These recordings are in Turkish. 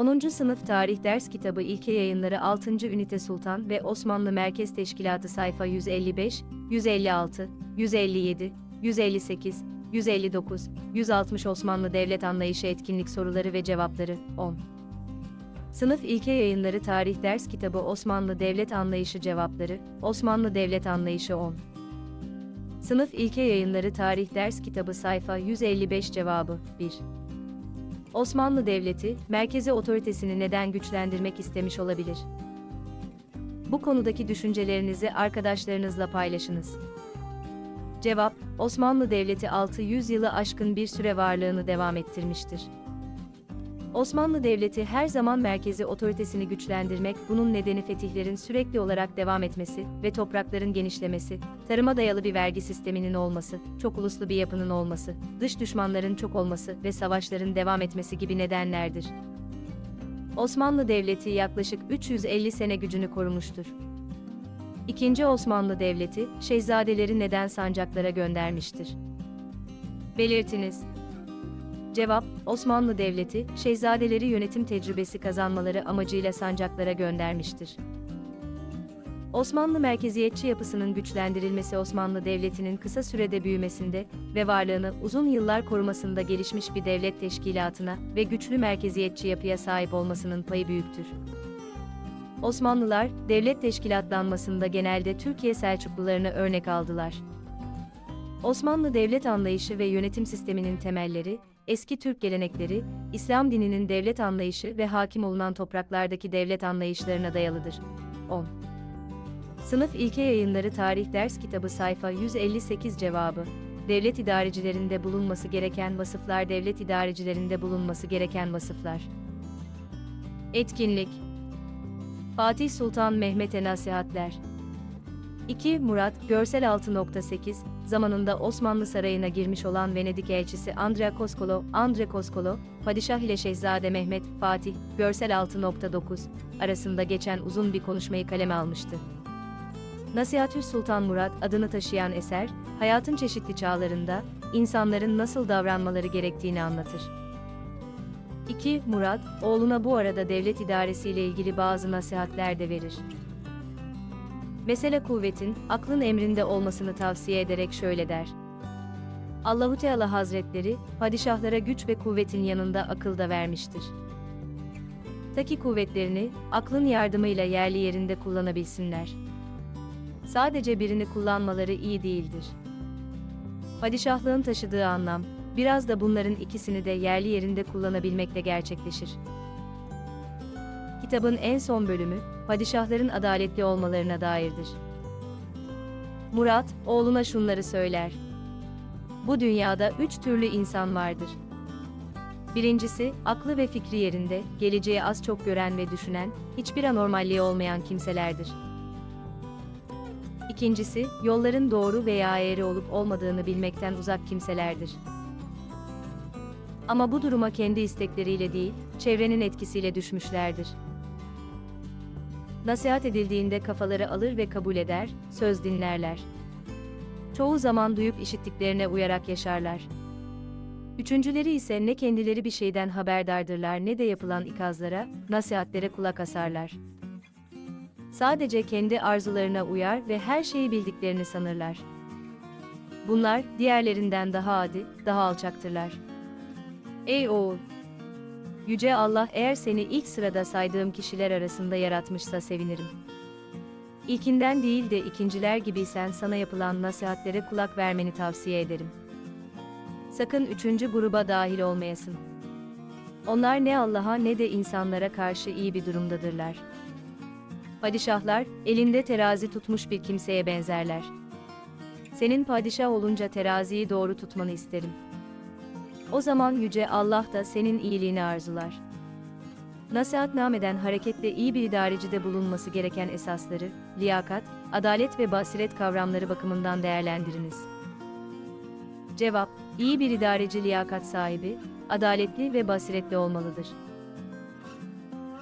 10. Sınıf Tarih Ders Kitabı İlke Yayınları 6. Ünite Sultan ve Osmanlı Merkez Teşkilatı sayfa 155, 156, 157, 158, 159, 160 Osmanlı Devlet Anlayışı Etkinlik Soruları ve Cevapları 10. Sınıf İlke Yayınları Tarih Ders Kitabı Osmanlı Devlet Anlayışı Cevapları, Osmanlı Devlet Anlayışı 10. Sınıf İlke Yayınları Tarih Ders Kitabı sayfa 155 cevabı 1. Osmanlı Devleti, merkezi otoritesini neden güçlendirmek istemiş olabilir? Bu konudaki düşüncelerinizi arkadaşlarınızla paylaşınız. Cevap, Osmanlı Devleti 600 yılı aşkın bir süre varlığını devam ettirmiştir. Osmanlı Devleti her zaman merkezi otoritesini güçlendirmek, bunun nedeni fetihlerin sürekli olarak devam etmesi ve toprakların genişlemesi, tarıma dayalı bir vergi sisteminin olması, çok uluslu bir yapının olması, dış düşmanların çok olması ve savaşların devam etmesi gibi nedenlerdir. Osmanlı Devleti yaklaşık 350 sene gücünü korumuştur. İkinci Osmanlı Devleti, şehzadeleri neden sancaklara göndermiştir? Belirtiniz. Cevap, Osmanlı Devleti, şehzadeleri yönetim tecrübesi kazanmaları amacıyla sancaklara göndermiştir. Osmanlı merkeziyetçi yapısının güçlendirilmesi Osmanlı Devleti'nin kısa sürede büyümesinde ve varlığını uzun yıllar korumasında gelişmiş bir devlet teşkilatına ve güçlü merkeziyetçi yapıya sahip olmasının payı büyüktür. Osmanlılar, devlet teşkilatlanmasında genelde Türkiye Selçuklularını örnek aldılar. Osmanlı devlet anlayışı ve yönetim sisteminin temelleri, eski Türk gelenekleri, İslam dininin devlet anlayışı ve hakim olunan topraklardaki devlet anlayışlarına dayalıdır. 10. Sınıf İlke Yayınları Tarih Ders Kitabı sayfa 158 cevabı. Devlet idarecilerinde bulunması gereken vasıflar Devlet idarecilerinde bulunması gereken vasıflar. Etkinlik Fatih Sultan Mehmet'e nasihatler 2. Murat, görsel 6.8, zamanında Osmanlı Sarayı'na girmiş olan Venedik elçisi Andrea Koskolo, Andre Koskolo, Padişah ile Şehzade Mehmet, Fatih, görsel 6.9, arasında geçen uzun bir konuşmayı kaleme almıştı. Nasihatü Sultan Murat adını taşıyan eser, hayatın çeşitli çağlarında, insanların nasıl davranmaları gerektiğini anlatır. 2. Murat, oğluna bu arada devlet idaresiyle ilgili bazı nasihatler de verir. Mesele kuvvetin, aklın emrinde olmasını tavsiye ederek şöyle der. Allahu Teala Hazretleri, padişahlara güç ve kuvvetin yanında akıl da vermiştir. Ta kuvvetlerini, aklın yardımıyla yerli yerinde kullanabilsinler. Sadece birini kullanmaları iyi değildir. Padişahlığın taşıdığı anlam, biraz da bunların ikisini de yerli yerinde kullanabilmekle gerçekleşir. Kitabın en son bölümü, padişahların adaletli olmalarına dairdir. Murat, oğluna şunları söyler. Bu dünyada üç türlü insan vardır. Birincisi, aklı ve fikri yerinde, geleceği az çok gören ve düşünen, hiçbir anormalliği olmayan kimselerdir. İkincisi, yolların doğru veya eğri olup olmadığını bilmekten uzak kimselerdir. Ama bu duruma kendi istekleriyle değil, çevrenin etkisiyle düşmüşlerdir. Nasihat edildiğinde kafaları alır ve kabul eder, söz dinlerler. Çoğu zaman duyup işittiklerine uyarak yaşarlar. Üçüncüleri ise ne kendileri bir şeyden haberdardırlar ne de yapılan ikazlara, nasihatlere kulak asarlar. Sadece kendi arzularına uyar ve her şeyi bildiklerini sanırlar. Bunlar, diğerlerinden daha adi, daha alçaktırlar. Ey oğul! Yüce Allah eğer seni ilk sırada saydığım kişiler arasında yaratmışsa sevinirim. İlkinden değil de ikinciler gibiysen sana yapılan nasihatlere kulak vermeni tavsiye ederim. Sakın üçüncü gruba dahil olmayasın. Onlar ne Allah'a ne de insanlara karşı iyi bir durumdadırlar. Padişahlar, elinde terazi tutmuş bir kimseye benzerler. Senin padişah olunca teraziyi doğru tutmanı isterim. O zaman Yüce Allah da senin iyiliğini arzular. Nasihatnameden hareketle iyi bir idarecide bulunması gereken esasları, liyakat, adalet ve basiret kavramları bakımından değerlendiriniz. Cevap, iyi bir idareci liyakat sahibi, adaletli ve basiretli olmalıdır.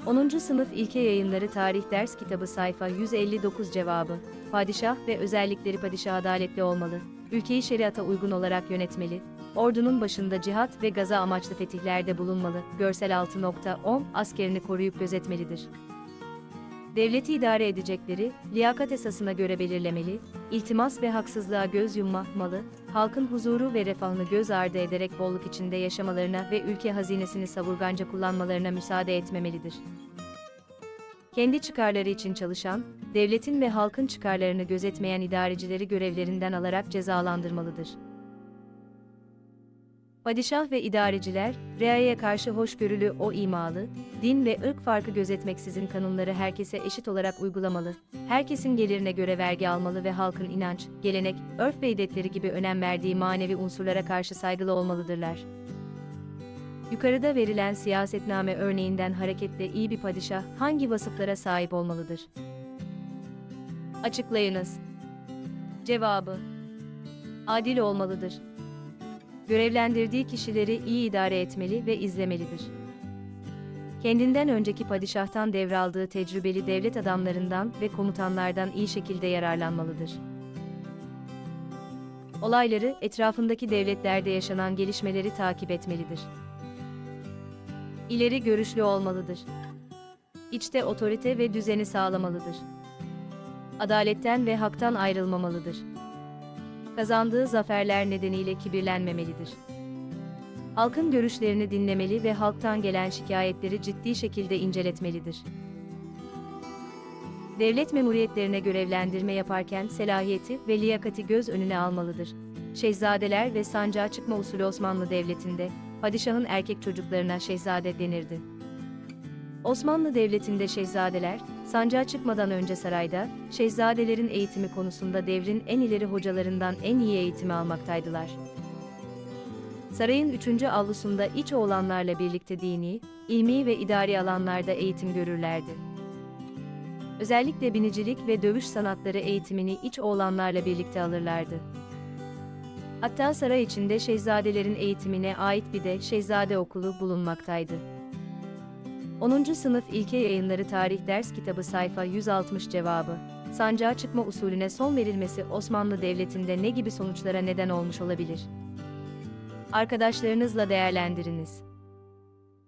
10. Sınıf İlke Yayınları Tarih Ders Kitabı sayfa 159 cevabı, Padişah ve özellikleri padişah adaletli olmalı, ülkeyi şeriata uygun olarak yönetmeli, ordunun başında cihat ve gaza amaçlı fetihlerde bulunmalı, görsel 6.10, askerini koruyup gözetmelidir. Devleti idare edecekleri, liyakat esasına göre belirlemeli, iltimas ve haksızlığa göz yummamalı, halkın huzuru ve refahını göz ardı ederek bolluk içinde yaşamalarına ve ülke hazinesini savurganca kullanmalarına müsaade etmemelidir. Kendi çıkarları için çalışan, devletin ve halkın çıkarlarını gözetmeyen idarecileri görevlerinden alarak cezalandırmalıdır. Padişah ve idareciler, reayeye karşı hoşgörülü o imalı, din ve ırk farkı gözetmeksizin kanunları herkese eşit olarak uygulamalı, herkesin gelirine göre vergi almalı ve halkın inanç, gelenek, örf ve idetleri gibi önem verdiği manevi unsurlara karşı saygılı olmalıdırlar. Yukarıda verilen siyasetname örneğinden hareketle iyi bir padişah hangi vasıflara sahip olmalıdır? Açıklayınız. Cevabı Adil olmalıdır. Görevlendirdiği kişileri iyi idare etmeli ve izlemelidir. Kendinden önceki padişahtan devraldığı tecrübeli devlet adamlarından ve komutanlardan iyi şekilde yararlanmalıdır. Olayları, etrafındaki devletlerde yaşanan gelişmeleri takip etmelidir. İleri görüşlü olmalıdır. İçte otorite ve düzeni sağlamalıdır. Adaletten ve haktan ayrılmamalıdır. Kazandığı zaferler nedeniyle kibirlenmemelidir. Halkın görüşlerini dinlemeli ve halktan gelen şikayetleri ciddi şekilde inceletmelidir. Devlet memuriyetlerine görevlendirme yaparken selahiyeti ve liyakati göz önüne almalıdır. Şehzadeler ve sancağa çıkma usulü Osmanlı Devleti'nde, padişahın erkek çocuklarına şehzade denirdi. Osmanlı Devleti'nde şehzadeler, sancağa çıkmadan önce sarayda, şehzadelerin eğitimi konusunda devrin en ileri hocalarından en iyi eğitimi almaktaydılar. Sarayın üçüncü avlusunda iç oğlanlarla birlikte dini, ilmi ve idari alanlarda eğitim görürlerdi. Özellikle binicilik ve dövüş sanatları eğitimini iç oğlanlarla birlikte alırlardı. Hatta saray içinde şehzadelerin eğitimine ait bir de şehzade okulu bulunmaktaydı. 10. Sınıf İlke Yayınları Tarih Ders Kitabı Sayfa 160 Cevabı Sancağa çıkma usulüne son verilmesi Osmanlı Devleti'nde ne gibi sonuçlara neden olmuş olabilir? Arkadaşlarınızla değerlendiriniz.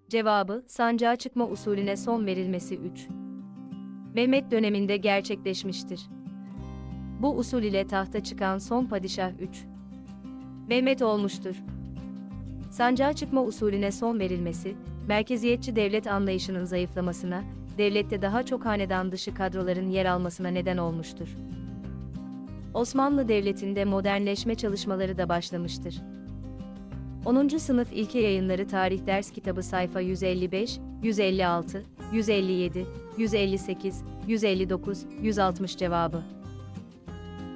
Cevabı, sancağa çıkma usulüne son verilmesi 3. Mehmet döneminde gerçekleşmiştir. Bu usul ile tahta çıkan son padişah 3. Mehmet olmuştur. Sancağa çıkma usulüne son verilmesi, merkeziyetçi devlet anlayışının zayıflamasına, devlette daha çok hanedan dışı kadroların yer almasına neden olmuştur. Osmanlı Devleti'nde modernleşme çalışmaları da başlamıştır. 10. Sınıf İlke Yayınları Tarih Ders Kitabı sayfa 155, 156, 157, 158, 159, 160 cevabı.